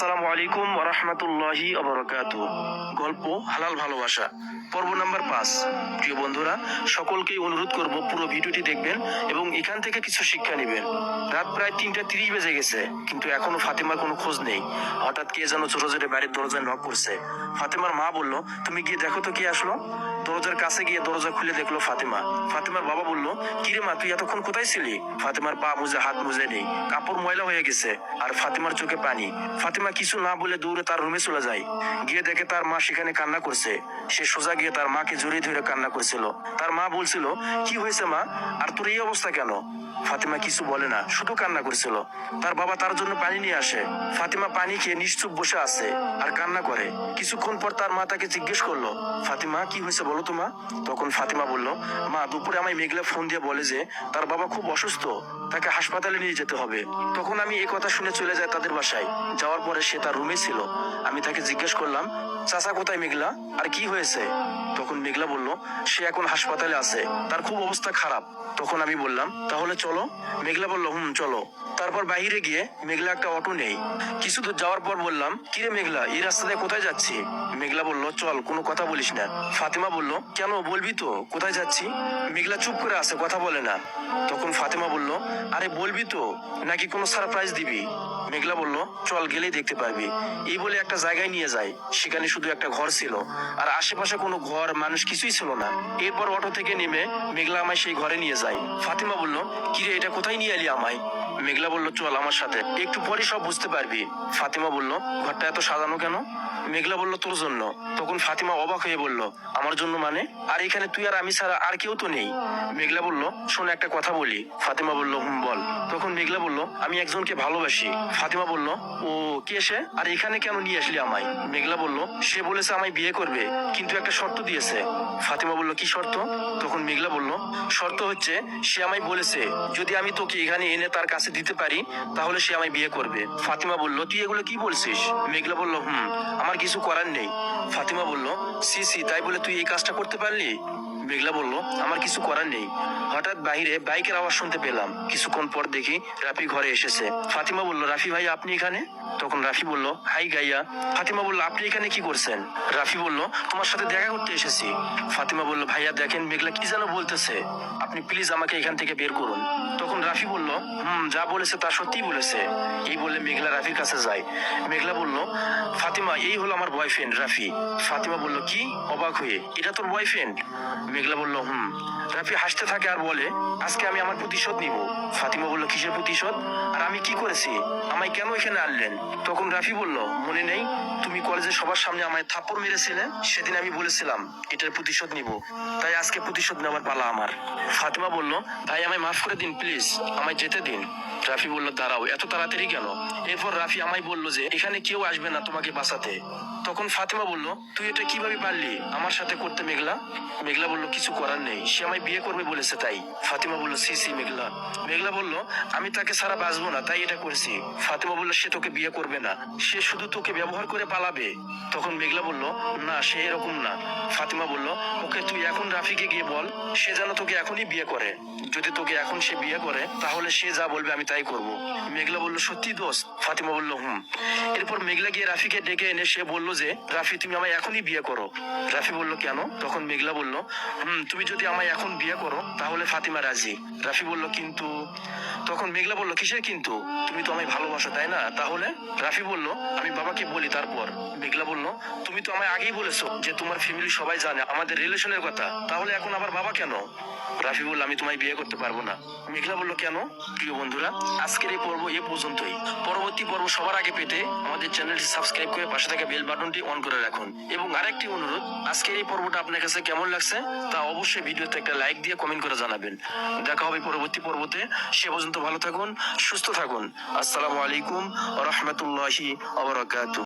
আসসালামু আলাইকুম রহমতুল্লাহি অবরকাত গল্প হালাল ভালোবাসা, পর্ব নাম্বার পাঁচ। প্রিয় বন্ধুরা, সকলকেই অনুরোধ করব পুরো ভিডিওটি দেখবেন এবং এখান থেকে কিছু শিক্ষা নেবেন। রাত প্রায় তিনটা তিরিশ বেজে গেছে, কিন্তু এখনও ফাতেমার কোনো খোঁজ নেই। হঠাৎ কে যেন ছোট জোরে বাড়ির দরজায় নক করছে। ফাতেমার মা বলল, তুমি গিয়ে দেখো তো কে আসলো? দরজার কাছে গিয়ে দরজা খুলে দেখল ফাতেমা। ফাতেমার বাবা বলল, কিরে মা, তুই এতক্ষণ কোথায় ছিলি? ফাতেমার পা মুজে, হাত মুজে নেই। কাপড় ময়লা হয়ে গেছে, আর ফাতেমার চোখে পানি। ফাতেমা কিছু না বলে দৌড়ে তার রুমে চলে যায়। গিয়ে দেখে তার মা সেখানে কান্না করছে। সে সোজা গিয়ে তার মাকে জড়িয়ে ধরে কান্না করছিল। তার মা বলছিল, কি হয়েছে মা? আর তোর এই অবস্থা কেন? ফাতেমা কিছু বলে না, শুধু কান্না করছিল। তার বাবা তার জন্য পানি নিয়ে আসে। ফাতিমা পানি খেয়ে নিশ্চুপ বসে আছে আর কান্না করে। কিছুক্ষণ পর তার মা তাকে জিজ্ঞেস করল, ফাতিমা, কি হয়েছে বলো তো মা? তখন ফাতিমা বলল, মা, দুপুরে আমায় মেঘলা ফোন দিয়ে বলে যে, তার বাবা খুব অসুস্থ, তাকে হাসপাতালে নিয়ে যেতে হবে। তখন আমি এই কথা শুনে চলে যাই তাদের বাসায়। যাওয়ার পরে সে তার রুমে ছিল। আমি তাকে জিজ্ঞেস করলাম, চাচা কোথায় মেঘলা? আর কি হয়েছে? তখন মেঘলা বলল, সে এখন হাসপাতালে আছে। তার খুব অবস্থা খারাপ। তখন আমি বললাম, তাহলে চলো। মেঘলা বলল, হুম, চলো। তারপর বাইরে গিয়ে মেঘলা একটা অটো নেই। কিছু দূর যাওয়ার পর বললাম, কিরে মেঘলা, এই রাস্তা দিয়ে কোথায় যাচ্ছি? মেঘলা বলল, চল, কোনো কথা বলিস না। ফাতেমা বলল, কেন, বলবি তো, কোথায় যাচ্ছি? মেঘলা চুপ করে আছে, কথা বলে না। তখন ফাতেমা বলল, আরে, বলবি তো, নাকি কোনো সারপ্রাইজ দিবি? মেঘলা বলল, চল গেলেই দেখতে পারবি। এই বলে একটা জায়গায় নিয়ে যায়। সেখানে শুধু একটা ঘর ছিল। আর আশেপাশে কোনো ঘর মানুষ কিছুই ছিল না। এরপর অটো থেকে নেমে মেঘলা আমায় সেই ঘরে নিয়ে যায়। ফাতিমা বলল, কিরে, এটা কোথায় নিয়ে এলি আমায়? মেঘলা বলল, চল আমার সাথে। একটু পরে সব বুঝতে পারবি। ফাতিমা বলল, ঘরটা এত সাজানো কেন? মেঘলা বলল, তোর জন্য। তখন ফাতিমা অবাক হয়ে বলল, আমার জন্য মানে? আর এখানে তুই আর আমি ছাড়া আর কেউ তো নেই। মেঘলা বলল, শোন, একটা কথা বলি। ফাতিমা বলল, হুম, বল। তখন মেঘলা বলল, আমি একজনকে ভালোবাসি। ফাতিমা বলল, ও, কে সে? আর এখানে কেন নিয়ে আসলি আমায়? মেঘলা বলল, সে বলেছে আমায় বিয়ে করবে, কিন্তু একটা শর্ত দিয়েছে। ফাতিমা বলল, কি শর্ত? তখন মেঘলা শর্ত হচ্ছে, সে আমায় বলেছে, যদি আমি তোকে এখানে এনে তার কাছে দিতে পারি, তাহলে সে আমায় বিয়ে করবে। ফাতিমা বলল, তুই এগুলো কি বলছিস? মেঘলা বলল, হুম, আমার কিছু করার নেই। ফাতিমা বলল, সি সি, তাই বলে তুই এই কাজটা করতে পারলি? মেঘলা বলল, আমার কিছু করার নেই। হঠাৎ বাইরে বাইকের আওয়াজ শুনতে পেলাম। কিছুক্ষণ পর দেখি রাফি ঘরে এসেছে। ফাতিমা বলল, রাফি ভাই, আপনি এখানে? তখন রাফি বলল, হাই গাইয়া। ফাতিমা বলল, আপনি এখানে কি করছেন? রাফি বলল, তোমার সাথে দেখা করতে এসেছি। ফাতিমা বলল, ভাইয়া, দেখেন মেঘলা কি যেন বলতেছে। আপনি প্লিজ আমাকে এখান থেকে বের করুন। তখন রাফি বলল, হুম, যা বলেছে তা সত্যিই বলেছে। এই বলে মেঘলা রাফির কাছে যায়। মেঘলা বলল, ফাতিমা, এই হলো আমার বয়ফ্রেন্ড রাফি। ফাতিমা বলল, কি? অবাক হয়ে। এটা তোর বয়ফ্রেন্ড মেঘলা বলল, হুম, রাফি হাসতে থাকে আর বলে, আজকে আমি আমার প্রতিশোধ নিব। ফাতিমা বলল, কিসের প্রতিশোধ? আর আমি কি করেছি? আমায় কেন এখানে আনলেন? তখন রাফি বলল, মনে নেই, তুমি কলেজে সবার সামনে আমায় থাপ্পড় মেরেছিলে, সেদিন আমি বলেছিলাম, এটার প্রতিশোধ নিব। তাই আজকে প্রতিশোধ নেওয়ার পালা আমার। ফাতিমা বলল, ভাই, আমায় মাফ করে দিন, প্লিজ, আমায় যেতে দিন। রাফি বলল, দাঁড়াও, এত তাড়াতাড়ি কেন? এরপর রাফি আমায় বলল যে, এখানে কেউ আসবে না তোমাকে বাঁচাতে। তখন ফাতিমা বলল, তুই এটা কীভাবে পারলি? আমার সাথে করতে মেঘলা। মেঘলা বলল, কিছু করার নেই, সে আমায় বিয়ে করবে বলেছে তাই। ফাতিমা বলল, সি সি, মেঘলা। মেঘলা বলল, আমি তাকে সারা বাঁচবো না, তাই এটা করেছি। ফাতিমা বলল, সে তোকে বিয়ে করবে না, সে শুধু তোকে ব্যবহার করে পালাবে। তখন মেঘলা বলল, না, সে এরকম না। ফাতিমা বলল, ওকে তুই এখন রাফিকে গিয়ে বল, সে যেন তোকে এখনই বিয়ে করে। যদি তোকে এখন সে বিয়ে করে, তাহলে সে যা বলবে, আমি তাই করব। মেঘলা বলল সত্যি দোস্ত। ফাতিমা বলল, হুম। এরপর মেঘলা গিয়ে রাফিকে ডেকে এনে সে বলল যে, রাফি, তুমি আমায় এখনই বিয়ে করো। রাফি বলল, কেন? তখন মেঘলা বলল, হুম, তুমি যদি আমায় এখন বিয়ে করো, তাহলে ফাতিমা রাজি। রাফি বলল, কিন্তু তখন মেঘলা বলল, কিসের কিন্তু? তুমি তো আমায় ভালোবাসো, তাই না? তাহলে? রাফি বলল, আমি বাবাকে বলি তারপর। মেঘলা বলল, তুমি তো আমায় আগেই বলেছ যে তোমার ফ্যামিলি সবাই জানে, আমাদের রিলেশনের কথা। তাহলে এখন আবার বাবা কেন? রাফি বলল, আমি তোমায় বিয়ে করতে পারব না। মেঘলা বলল, কেন? প্রিয় বন্ধুরা আজকের এই পর্ব এ পর্যন্তই। পরবর্তী পর্ব সবার আগে পেতে আমাদের চ্যানেলটি সাবস্ক্রাইব করে পাশে থাকা বেল বাটনটি অন করে রাখুন। এবং আরেকটি অনুরোধ, আজকের এই পর্বটা আপনার কাছে কেমন লাগছে তা অবশ্যই ভিডিওতে একটা লাইক দিয়ে কমেন্ট করে জানাবেন। দেখা হবে পরবর্তী পর্বতে, সে পর্যন্ত ভালো থাকুন, সুস্থ থাকুন। আসসালামু আলাইকুম রহমতুল্লাহি